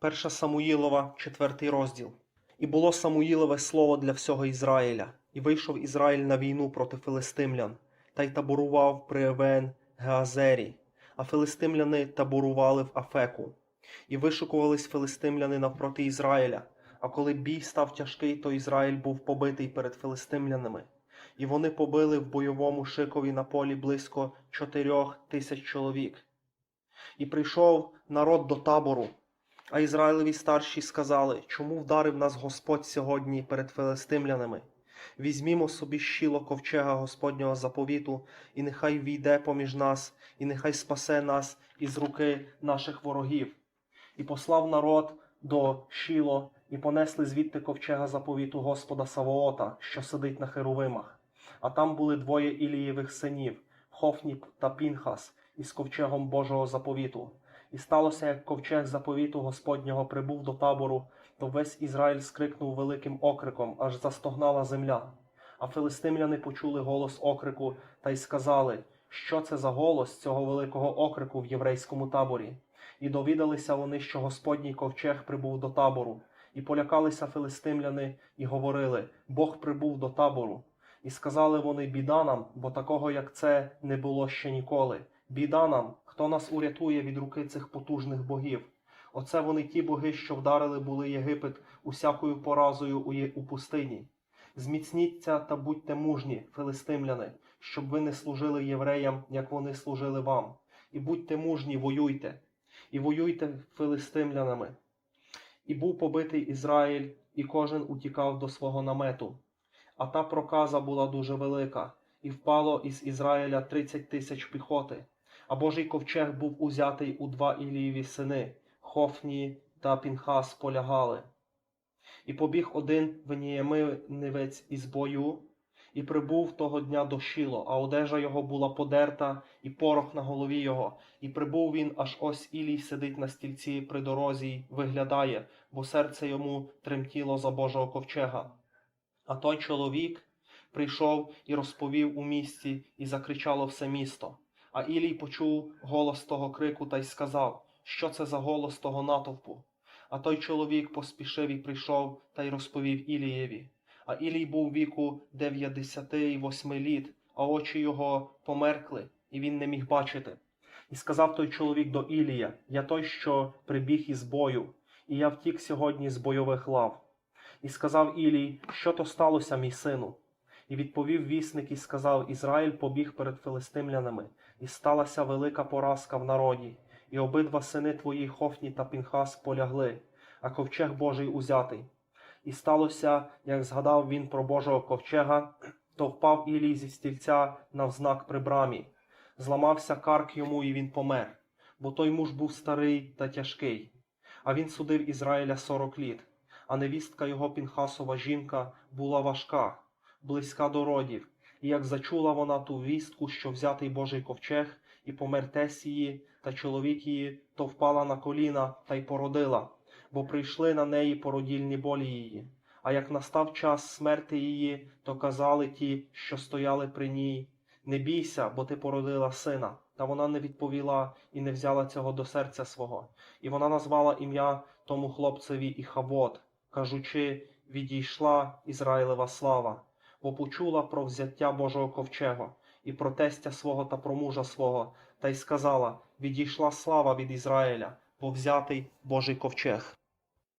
Перша Самуїлова, четвертий розділ. І було Самуїлове слово для всього Ізраїля, і вийшов Ізраїль на війну проти филистимлян, та й таборував при Евен Геазері, а филистимляни таборували в Афеку. І вишукувались филистимляни навпроти Ізраїля. А коли бій став тяжкий, то Ізраїль був побитий перед филистимлянами. І вони побили в бойовому шикові на полі близько чотирьох тисяч чоловік. І прийшов народ до табору, а Ізраїлеві старші сказали, чому вдарив нас Господь сьогодні перед филистимлянами? Візьмімо собі щіло ковчега Господнього заповіту, і нехай війде поміж нас, і нехай спасе нас із руки наших ворогів. І послав народ до Шіло, і понесли звідти ковчега заповіту Господа Савоота, що сидить на херовимах. А там були двоє Ілієвих синів, Хофні та Пінхас, із ковчегом Божого заповіту. І сталося, як ковчег заповіту Господнього прибув до табору, то весь Ізраїль скрикнув великим окриком, аж застогнала земля. А филистимляни почули голос окрику та й сказали, що це за голос цього великого окрику в єврейському таборі. І довідалися вони, що Господній ковчег прибув до табору, і полякалися филистимляни, і говорили: Бог прибув до табору. І сказали вони біда нам, бо такого, як це, не було ще ніколи. Біда нам, хто нас урятує від руки цих потужних богів. Оце вони ті боги, що вдарили були Єгипет усякою поразою у, пустині. Зміцніться та будьте мужні, филистимляни, щоб ви не служили євреям, як вони служили вам. І будьте мужні, воюйте, і воюйте филистимлянами. І був побитий Ізраїль, і кожен утікав до свого намету. А та проказа була дуже велика, і впало із Ізраїля тридцять тисяч піхоти. А Божий ковчег був узятий у два Ілієві сини, Хофні та Пінхас полягали. І побіг один веніяминівець із бою, і прибув того дня до Шіло, а одежа його була подерта, і порох на голові його. І прибув він, аж ось Ілій сидить на стільці при дорозі, й виглядає, бо серце йому тремтіло за Божого ковчега. А той чоловік прийшов і розповів у місті, і закричало все місто. А Ілій почув голос того крику та й сказав, що це за голос того натовпу. А той чоловік поспішив і прийшов та й розповів Ілієві. А Ілій був віку дев'ятдесяти восьми літ, а очі його померкли, і він не міг бачити. І сказав той чоловік до Ілія: Я той, що прибіг із бою, і я втік сьогодні з бойових лав. І сказав Ілій, що то сталося, мій сину? І відповів вісник і сказав: Ізраїль побіг перед филистимлянами, і сталася велика поразка в народі, і обидва сини твої Хофні та Пінхас полягли, а ковчег Божий узятий. І сталося, як згадав він про Божого ковчега, то впав Ілій зі стільця навзнак при брамі. Зламався карк йому, і він помер, бо той муж був старий та тяжкий. А він судив Ізраїля сорок літ, а невістка його Пінхасова жінка була важка, близька до родів. І як зачула вона ту вістку, що взятий Божий ковчег, і помер тесь її, та чоловік її, то впала на коліна та й породила, бо прийшли на неї породільні болі її. А як настав час смерти її, то казали ті, що стояли при ній, не бійся, бо ти породила сина. Та вона не відповіла і не взяла цього до серця свого. І вона назвала ім'я тому хлопцеві Іхавод, кажучи, відійшла Ізраїлева слава, бо почула про взяття Божого ковчега, і про тестя свого та про мужа свого, та й сказала: Відійшла слава від Ізраїля, бо взятий Божий ковчег.